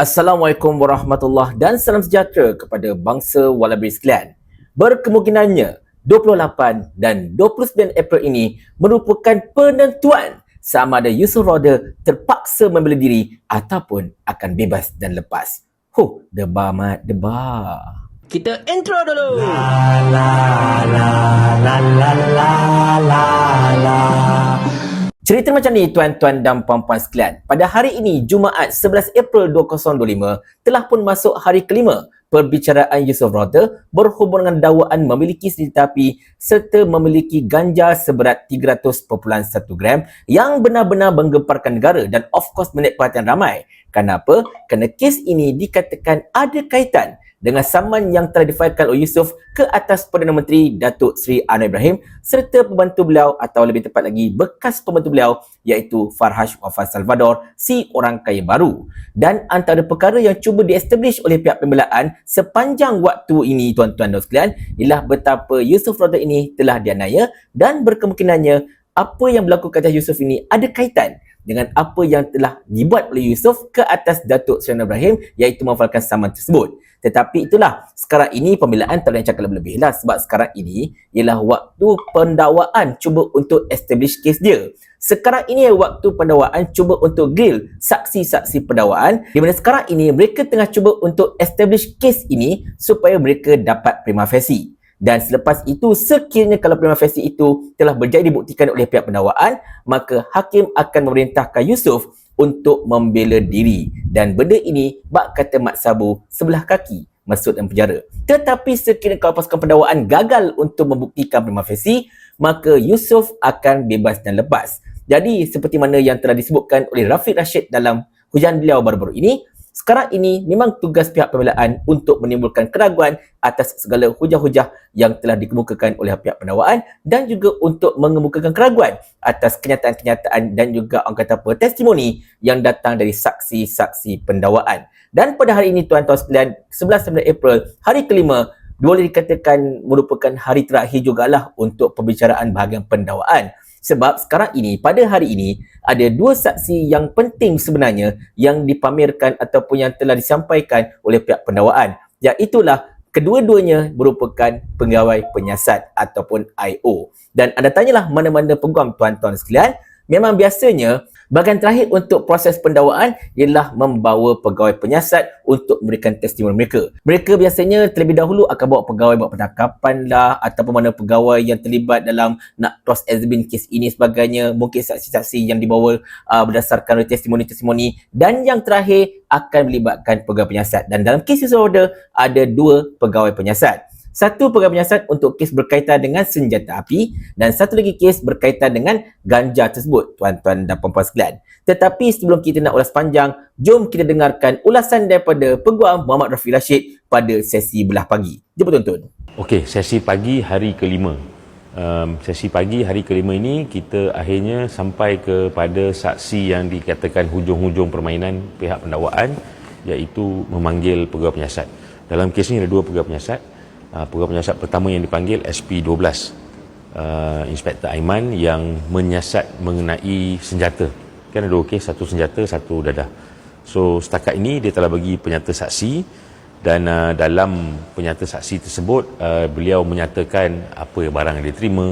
Assalamualaikum warahmatullahi dan salam sejahtera kepada bangsa Wallaby sekalian. Berkemungkinannya 28 dan 29 April ini merupakan penentuan sama ada Yusuf Roda terpaksa membela diri ataupun akan bebas dan lepas. Huh, debar mat, debar. Kita intro dulu. Cerita macam ni tuan-tuan dan puan-puan sekalian. Pada hari ini Jumaat 11 April 2025 telah pun masuk hari kelima perbicaraan Yusof Roda berhubung dengan dakwaan memiliki senjata api serta memiliki ganja seberat 300.1 gram yang benar-benar menggemparkan negara dan of course menarik perhatian ramai. Kenapa? Kerana kes ini dikatakan ada kaitan dengan saman yang telah difailkan oleh Yusof ke atas Perdana Menteri Datuk Seri Anwar Ibrahim serta pembantu beliau atau lebih tepat lagi bekas pembantu beliau iaitu Farhash Wafat Salvador si orang kaya baru. Dan antara perkara yang cuba diestablish oleh pihak pembelaan sepanjang waktu ini tuan-tuan dan sekalian ialah betapa Yusof Roda ini telah dianiaya dan berkemungkinannya apa yang berlaku ke atas Yusof ini ada kaitan dengan apa yang telah dibuat oleh Yusof ke atas Datuk Seri Ibrahim iaitu memfalkan saman tersebut. Tetapi itulah sekarang ini pembelaan tak boleh cakap lebih-lebih lah sebab sekarang ini ialah waktu pendakwaan cuba untuk establish kes dia. Sekarang ini waktu pendakwaan cuba untuk grill saksi-saksi pendakwaan di mana sekarang ini mereka tengah cuba untuk establish kes ini supaya mereka dapat prima facie. Dan selepas itu, sekiranya kalau prima facie itu telah berjaya dibuktikan oleh pihak pendakwaan, maka hakim akan memerintahkan Yusuf untuk membela diri. Dan benda ini, bak kata Mat Sabu, sebelah kaki masuk dalam penjara. Tetapi sekiranya kalau pasukan pendakwaan gagal untuk membuktikan prima facie, maka Yusuf akan bebas dan lepas. Jadi, seperti mana yang telah disebutkan oleh Rafiq Rashid dalam hujan beliau baru-baru ini, sekarang ini memang tugas pihak pembelaan untuk menimbulkan keraguan atas segala hujah-hujah yang telah dikemukakan oleh pihak pendakwaan dan juga untuk mengemukakan keraguan atas kenyataan-kenyataan dan juga orang kata apa testimoni yang datang dari saksi-saksi pendakwaan. Dan pada hari ini tuan-tuan sekalian 11 April hari kelima boleh dikatakan merupakan hari terakhir jugalah untuk pembicaraan bahagian pendakwaan sebab sekarang ini, pada hari ini, ada dua saksi yang penting sebenarnya yang dipamerkan ataupun yang telah disampaikan oleh pihak pendakwaan. Iaitulah kedua-duanya merupakan pegawai penyiasat ataupun IO. Dan anda tanyalah mana-mana peguam tuan-tuan sekalian, memang biasanya Bahagian terakhir untuk proses pendakwaan ialah membawa pegawai penyiasat untuk memberikan testimoni mereka. Mereka biasanya terlebih dahulu akan bawa pegawai buat penangkapan lah ataupun mana pegawai yang terlibat dalam nak cross examine kes ini sebagainya. Mungkin saksi-saksi yang dibawa uh, berdasarkan testimoni-testimoni dan yang terakhir akan melibatkan pegawai penyiasat. Dan dalam kes user order ada dua pegawai penyiasat. Satu pegawai penyiasat untuk kes berkaitan dengan senjata api dan satu lagi kes berkaitan dengan ganja tersebut, tuan-tuan dan puan-puan sekalian. Tetapi sebelum kita nak ulas panjang, jom kita dengarkan ulasan daripada Peguam Muhammad Rafi Rashid pada sesi belah pagi. Jom tonton. Okey, sesi pagi hari kelima. Um, sesi pagi hari kelima ini kita akhirnya sampai kepada saksi yang dikatakan hujung-hujung permainan pihak pendakwaan iaitu memanggil pegawai penyiasat. Dalam kes ini ada dua pegawai penyiasat uh, pegawai penyiasat pertama yang dipanggil SP12 uh, Inspektor Aiman yang menyiasat mengenai senjata. Kan ada dua kes satu senjata satu dadah. So setakat ini dia telah bagi penyata saksi dan uh, dalam penyata saksi tersebut uh, beliau menyatakan apa barang yang diterima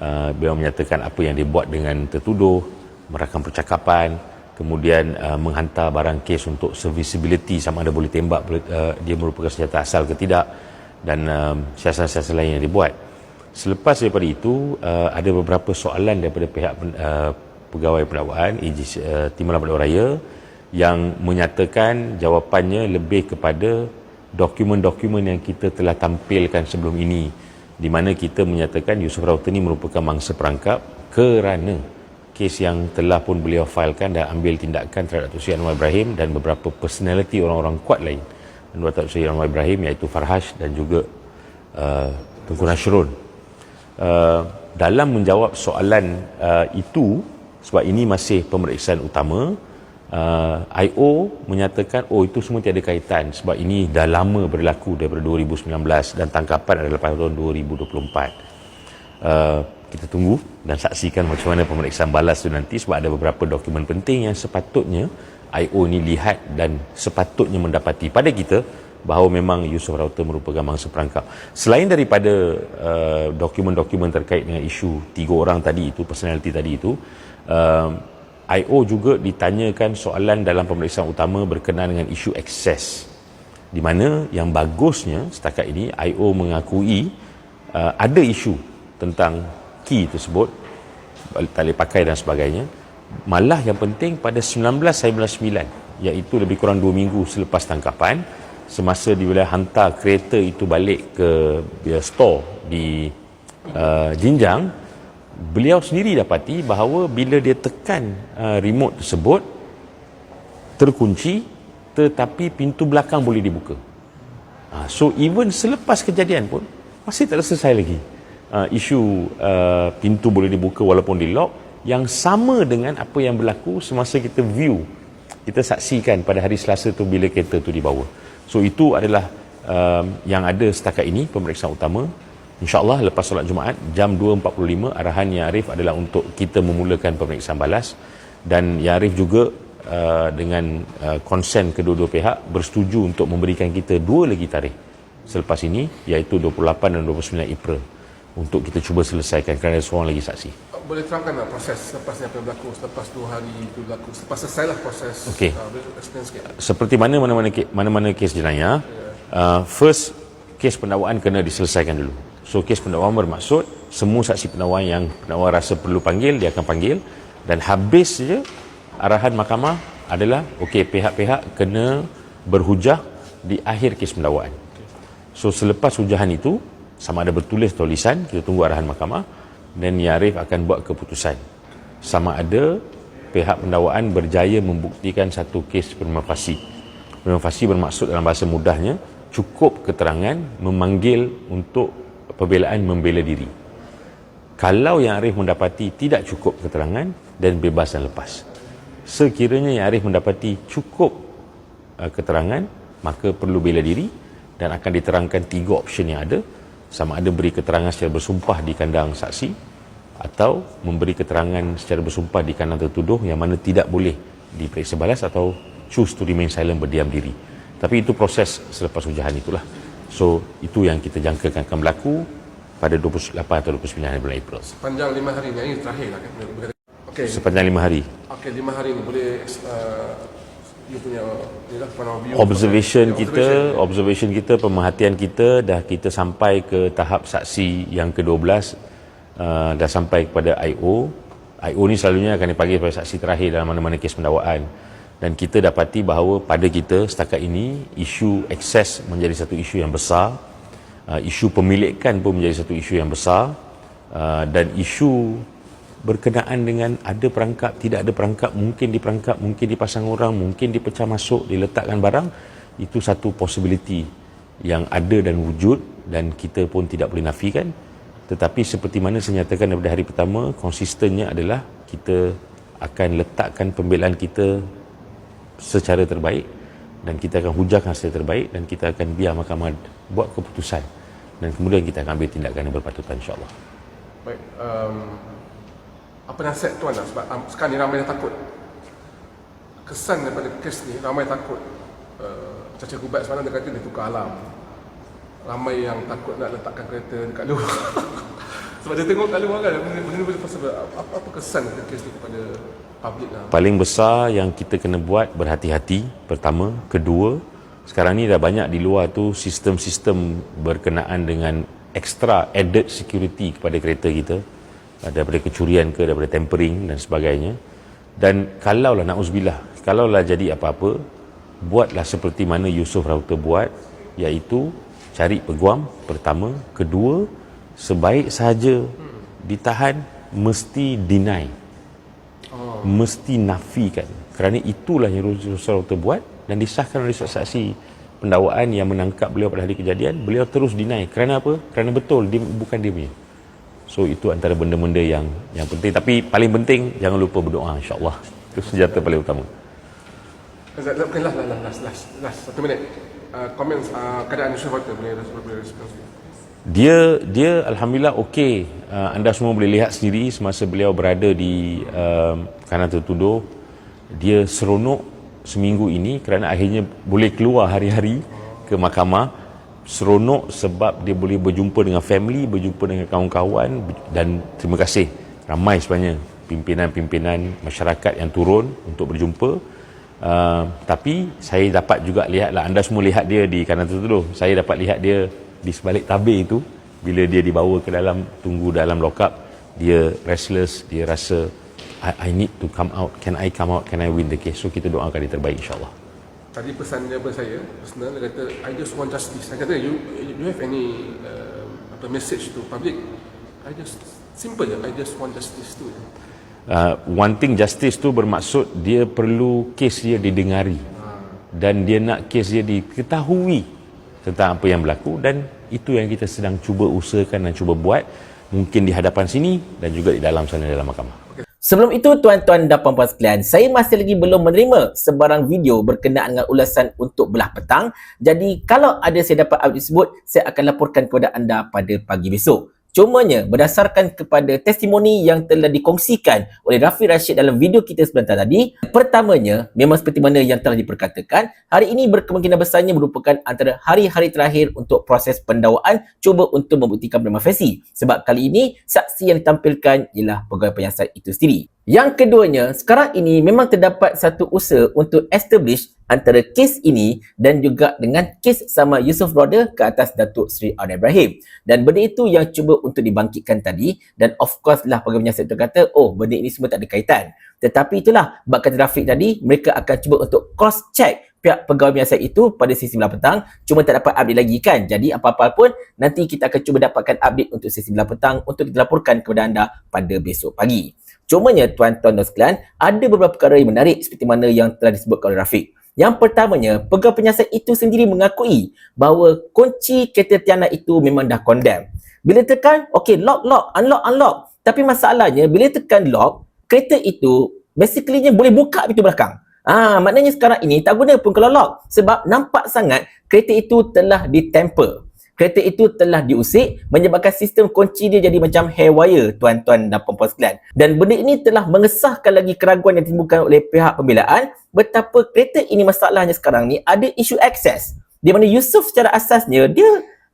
uh, beliau menyatakan apa yang dibuat dengan tertuduh merakam percakapan kemudian uh, menghantar barang kes untuk serviceability sama ada boleh tembak uh, dia merupakan senjata asal ke tidak dan um, siasat-siasat lain yang dibuat. Selepas daripada itu, uh, ada beberapa soalan daripada pihak uh, pegawai pendakwaan, uh, Timur Lambat Raya yang menyatakan jawapannya lebih kepada dokumen-dokumen yang kita telah tampilkan sebelum ini di mana kita menyatakan Yusuf Rauter ini merupakan mangsa perangkap kerana kes yang telah pun beliau failkan dan ambil tindakan terhadap Tuan Anwar Ibrahim dan beberapa personality orang-orang kuat lain Anwar Tan Sri Anwar Ibrahim iaitu Farhash dan juga uh, Tengku Nashrul. Uh, dalam menjawab soalan uh, itu sebab ini masih pemeriksaan utama uh, IO menyatakan oh itu semua tiada kaitan sebab ini dah lama berlaku daripada 2019 dan tangkapan adalah pada tahun 2024 uh, kita tunggu dan saksikan macam mana pemeriksaan balas itu nanti sebab ada beberapa dokumen penting yang sepatutnya IO ni lihat dan sepatutnya mendapati pada kita bahawa memang Yusof Rauter merupakan mangsa perangkap. Selain daripada uh, dokumen-dokumen terkait dengan isu tiga orang tadi itu, personality tadi itu, uh, IO juga ditanyakan soalan dalam pemeriksaan utama berkenaan dengan isu akses. Di mana yang bagusnya setakat ini IO mengakui uh, ada isu tentang key tersebut boleh pakai dan sebagainya malah yang penting pada 1999 iaitu lebih kurang 2 minggu selepas tangkapan semasa dia boleh hantar kereta itu balik ke dia store di uh, Jinjang beliau sendiri dapati bahawa bila dia tekan uh, remote tersebut terkunci tetapi pintu belakang boleh dibuka. Uh, so even selepas kejadian pun masih tak selesai lagi uh, isu uh, pintu boleh dibuka walaupun di lock yang sama dengan apa yang berlaku semasa kita view kita saksikan pada hari Selasa tu bila kereta tu dibawa. So itu adalah um, yang ada setakat ini pemeriksaan utama. InsyaAllah lepas solat Jumaat jam 2.45 arahan Yang Arif adalah untuk kita memulakan pemeriksaan balas. Dan Yang Arif juga uh, dengan uh, konsen kedua-dua pihak bersetuju untuk memberikan kita dua lagi tarikh selepas ini iaitu 28 dan 29 April. Untuk kita cuba selesaikan kerana seorang lagi saksi. Boleh terangkan tak proses selepas apa yang berlaku, selepas dua hari itu berlaku, selepas selesai lah proses. Okey. Uh, explain sikit. Seperti mana mana-mana mana-mana kes jenayah, uh, first kes pendakwaan kena diselesaikan dulu. So kes pendakwaan bermaksud semua saksi pendakwaan yang pendakwa rasa perlu panggil dia akan panggil dan habis je arahan mahkamah adalah okey pihak-pihak kena berhujah di akhir kes pendakwaan. So selepas hujahan itu sama ada bertulis atau lisan kita tunggu arahan mahkamah dan Yarif akan buat keputusan sama ada pihak pendakwaan berjaya membuktikan satu kes prima facie. Prima bermaksud dalam bahasa mudahnya cukup keterangan memanggil untuk pembelaan membela diri. Kalau yang Arif mendapati tidak cukup keterangan dan bebas dan lepas. Sekiranya yang Arif mendapati cukup uh, keterangan, maka perlu bela diri dan akan diterangkan tiga option yang ada sama ada beri keterangan secara bersumpah di kandang saksi atau memberi keterangan secara bersumpah di kandang tertuduh yang mana tidak boleh diperiksa balas atau choose to remain silent berdiam diri. Tapi itu proses selepas ujahan itulah. So itu yang kita jangkakan akan berlaku pada 28 atau 29 hari bulan April. Panjang lima hari ni, ini terakhir lah kan. Okey, Sepanjang lima hari. okey lima hari ni boleh uh, you punya ni lah pandangan view. Observation kita, observation. observation kita, pemerhatian kita dah kita sampai ke tahap saksi yang ke-12 uh, dah sampai kepada IO. IO ni selalunya akan dipanggil sebagai saksi terakhir dalam mana-mana kes pendakwaan. Dan kita dapati bahawa pada kita setakat ini isu akses menjadi satu isu yang besar. Uh, isu pemilikan pun menjadi satu isu yang besar. Uh, dan isu berkenaan dengan ada perangkap, tidak ada perangkap, mungkin diperangkap, mungkin dipasang orang, mungkin dipecah masuk, diletakkan barang, itu satu possibility yang ada dan wujud dan kita pun tidak boleh nafikan. Tetapi seperti mana saya nyatakan daripada hari pertama, konsistennya adalah kita akan letakkan pembelaan kita secara terbaik dan kita akan hujahkan secara terbaik dan kita akan biar mahkamah buat keputusan dan kemudian kita akan ambil tindakan yang berpatutan insyaAllah. Baik, um, apa nasihat tuan lah sebab um, sekarang ni ramai yang takut. Kesan daripada kes ni ramai takut. Uh, Caca Gubat semalam dia kata dia tukar alam. Ramai yang takut nak letakkan kereta dekat luar. sebab dia tengok kat luar kan benda benda pasal apa, apa kesan kes ni kepada public lah. paling besar yang kita kena buat berhati-hati pertama kedua sekarang ni dah banyak di luar tu sistem-sistem berkenaan dengan extra added security kepada kereta kita daripada kecurian ke daripada tampering dan sebagainya dan kalaulah nauzubillah kalaulah jadi apa-apa buatlah seperti mana Yusof Rauter buat iaitu cari peguam pertama. Kedua sebaik sahaja ditahan mesti deny. Oh. mesti nafikan. Kerana itulah yang Rasulullah SAW buat dan disahkan oleh saksi pendakwaan yang menangkap beliau pada hari kejadian. Beliau terus deny. Kerana apa? Kerana betul dia bukan dia punya. So itu antara benda-benda yang yang penting. Tapi paling penting jangan lupa berdoa insyaallah. Itu senjata paling utama. Azad, mungkin last, last, last, last, last, satu minit. Uh, komen uh, keadaan Yusuf Walter boleh respon dia dia alhamdulillah okey. Uh, anda semua boleh lihat sendiri semasa beliau berada di um, kanan tertuduh. Dia seronok seminggu ini kerana akhirnya boleh keluar hari-hari ke mahkamah. Seronok sebab dia boleh berjumpa dengan family, berjumpa dengan kawan-kawan dan terima kasih. Ramai sebenarnya pimpinan-pimpinan masyarakat yang turun untuk berjumpa uh, tapi saya dapat juga lihatlah anda semua lihat dia di kanan tertuduh. Saya dapat lihat dia di sebalik tabir itu. Bila dia dibawa ke dalam tunggu dalam lockup dia restless dia rasa I, I need to come out. Can I come out? Can I win the case? So kita doakan dia terbaik insyaAllah. Tadi pesan dia pada saya, personal, dia kata, I just want justice. Saya kata, you you have any uh, apa message to public? I just, simple je, I just want justice tu. Uh, wanting justice tu bermaksud dia perlu kes dia didengari dan dia nak kes dia diketahui tentang apa yang berlaku dan itu yang kita sedang cuba usahakan dan cuba buat mungkin di hadapan sini dan juga di dalam sana dalam mahkamah. Sebelum itu tuan-tuan dan puan-puan sekalian, saya masih lagi belum menerima sebarang video berkenaan dengan ulasan untuk belah petang. Jadi kalau ada saya dapat update tersebut, saya akan laporkan kepada anda pada pagi besok. Cumanya berdasarkan kepada testimoni yang telah dikongsikan oleh Rafi Rashid dalam video kita sebentar tadi, pertamanya memang seperti mana yang telah diperkatakan, hari ini berkemungkinan besarnya merupakan antara hari-hari terakhir untuk proses pendakwaan cuba untuk membuktikan prima facie. Sebab kali ini saksi yang ditampilkan ialah pegawai penyiasat itu sendiri. Yang keduanya, sekarang ini memang terdapat satu usaha untuk establish antara kes ini dan juga dengan kes sama Yusof Roda ke atas Datuk Seri Anwar Ibrahim. Dan benda itu yang cuba untuk dibangkitkan tadi dan of course lah pegawai penyiasat itu kata, oh benda ini semua tak ada kaitan. Tetapi itulah, bak kata Rafiq tadi, mereka akan cuba untuk cross check pihak pegawai penyiasat itu pada sesi 9 petang cuma tak dapat update lagi kan jadi apa-apa pun nanti kita akan cuba dapatkan update untuk sesi 9 petang untuk kita laporkan kepada anda pada besok pagi Cumanya tuan-tuan dan sekalian, ada beberapa perkara yang menarik seperti mana yang telah disebutkan oleh Rafiq. Yang pertamanya, pegawai penyiasat itu sendiri mengakui bahawa kunci kereta Tiana itu memang dah condemn. Bila tekan, okay, lock, lock, unlock, unlock. Tapi masalahnya, bila tekan lock, kereta itu basically boleh buka pintu belakang. Ah, maknanya sekarang ini tak guna pun kalau lock. Sebab nampak sangat kereta itu telah ditemper kereta itu telah diusik menyebabkan sistem kunci dia jadi macam hairwire tuan-tuan dan puan-puan sekalian. Dan benda ini telah mengesahkan lagi keraguan yang ditimbulkan oleh pihak pembelaan betapa kereta ini masalahnya sekarang ni ada isu akses. Di mana Yusof secara asasnya dia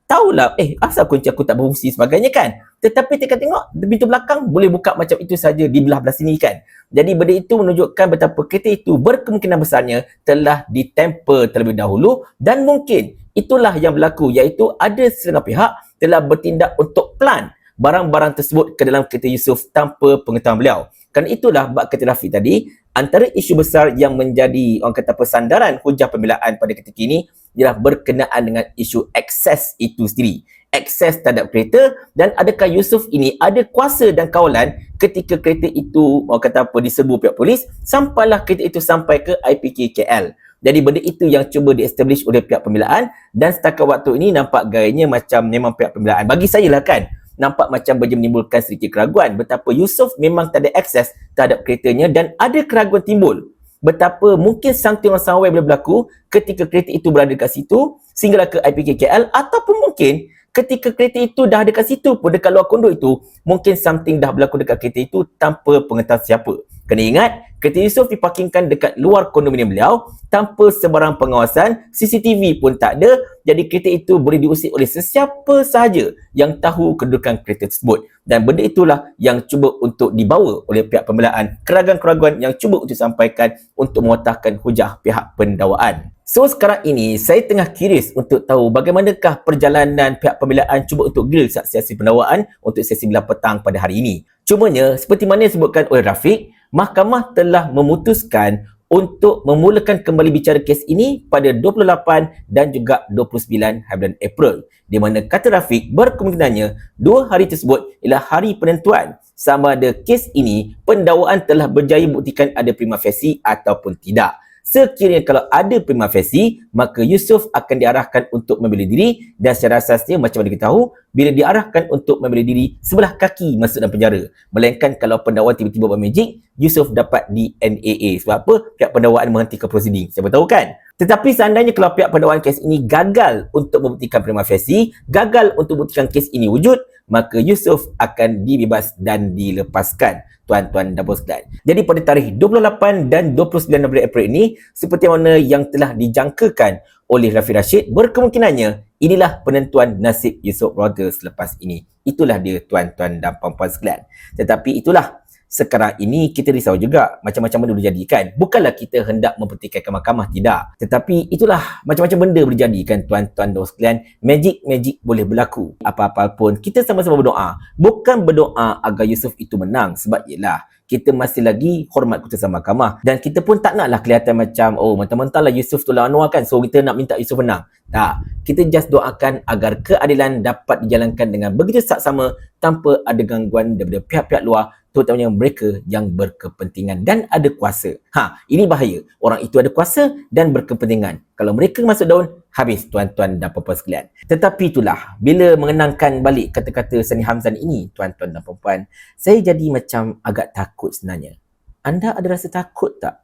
tahulah eh asal kunci aku tak berfungsi sebagainya kan. Tetapi kita tengok pintu belakang boleh buka macam itu saja di belah-belah sini kan. Jadi benda itu menunjukkan betapa kereta itu berkemungkinan besarnya telah ditemper terlebih dahulu dan mungkin itulah yang berlaku iaitu ada setengah pihak telah bertindak untuk plan barang-barang tersebut ke dalam kereta Yusof tanpa pengetahuan beliau. Kerana itulah bab kata Rafiq tadi, antara isu besar yang menjadi orang kata persandaran hujah pembelaan pada ketika ini ialah berkenaan dengan isu akses itu sendiri. Akses terhadap kereta dan adakah Yusof ini ada kuasa dan kawalan ketika kereta itu orang kata apa diserbu pihak polis sampailah kereta itu sampai ke IPK KL. Jadi benda itu yang cuba di-establish oleh pihak pembelaan dan setakat waktu ini nampak gayanya macam memang pihak pembelaan. Bagi saya lah kan, nampak macam boleh menimbulkan sedikit keraguan. Betapa Yusof memang tak ada akses terhadap keretanya dan ada keraguan timbul. Betapa mungkin something on somewhere boleh berlaku ketika kereta itu berada dekat situ sehinggalah ke IPK KL ataupun mungkin ketika kereta itu dah dekat situ pun dekat luar kondo itu mungkin something dah berlaku dekat kereta itu tanpa pengetahuan siapa kena ingat kereta Yusof diparkingkan dekat luar kondominium beliau tanpa sebarang pengawasan CCTV pun tak ada. Jadi kereta itu boleh diusik oleh sesiapa sahaja yang tahu kedudukan kereta tersebut. Dan benda itulah yang cuba untuk dibawa oleh pihak pembelaan. Keraguan-keraguan yang cuba untuk disampaikan untuk memuatahkan hujah pihak pendakwaan So sekarang ini saya tengah curious untuk tahu bagaimanakah perjalanan pihak pembelaan cuba untuk grill saksi-saksi pendakwaan untuk sesi bila petang pada hari ini. Cumanya seperti mana disebutkan oleh Rafiq, mahkamah telah memutuskan untuk memulakan kembali bicara kes ini pada 28 dan juga 29 hari bulan April. Di mana kata Rafiq berkemungkinannya dua hari tersebut ialah hari penentuan sama ada kes ini pendakwaan telah berjaya buktikan ada prima facie ataupun tidak. Sekiranya kalau ada prima facie, maka Yusof akan diarahkan untuk membela diri dan secara asasnya macam mana kita tahu, bila diarahkan untuk membela diri, sebelah kaki masuk dalam penjara. Melainkan kalau pendakwaan tiba-tiba buat magic, Yusof dapat di NAA. Sebab apa? Pihak pendakwaan menghentikan prosiding. Siapa tahu kan? Tetapi seandainya kalau pihak pendakwaan kes ini gagal untuk membuktikan prima facie, gagal untuk membuktikan kes ini wujud, maka Yusof akan dibebas dan dilepaskan tuan-tuan dan puan sekalian. Jadi pada tarikh 28 dan 29 April ini seperti mana yang telah dijangkakan oleh Rafi Rashid berkemungkinannya inilah penentuan nasib Yusof Brother selepas ini. Itulah dia tuan-tuan dan puan-puan sekalian. Tetapi itulah sekarang ini kita risau juga macam-macam benda boleh jadi kan. Bukanlah kita hendak mempertikaikan mahkamah, tidak. Tetapi itulah macam-macam benda boleh jadi kan tuan-tuan dan sekalian. Magic-magic boleh berlaku. Apa-apa pun kita sama-sama berdoa. Bukan berdoa agar Yusuf itu menang sebab ialah kita masih lagi hormat keputusan mahkamah dan kita pun tak naklah kelihatan macam oh mentang-mentanglah Yusuf tu lawan Anwar kan so kita nak minta Yusuf menang. Tak. Kita just doakan agar keadilan dapat dijalankan dengan begitu saksama tanpa ada gangguan daripada pihak-pihak luar terutamanya mereka yang berkepentingan dan ada kuasa. Ha, ini bahaya. Orang itu ada kuasa dan berkepentingan. Kalau mereka masuk daun, habis tuan-tuan dan puan-puan sekalian. Tetapi itulah, bila mengenangkan balik kata-kata Sani Hamzan ini, tuan-tuan dan puan-puan, saya jadi macam agak takut sebenarnya. Anda ada rasa takut tak?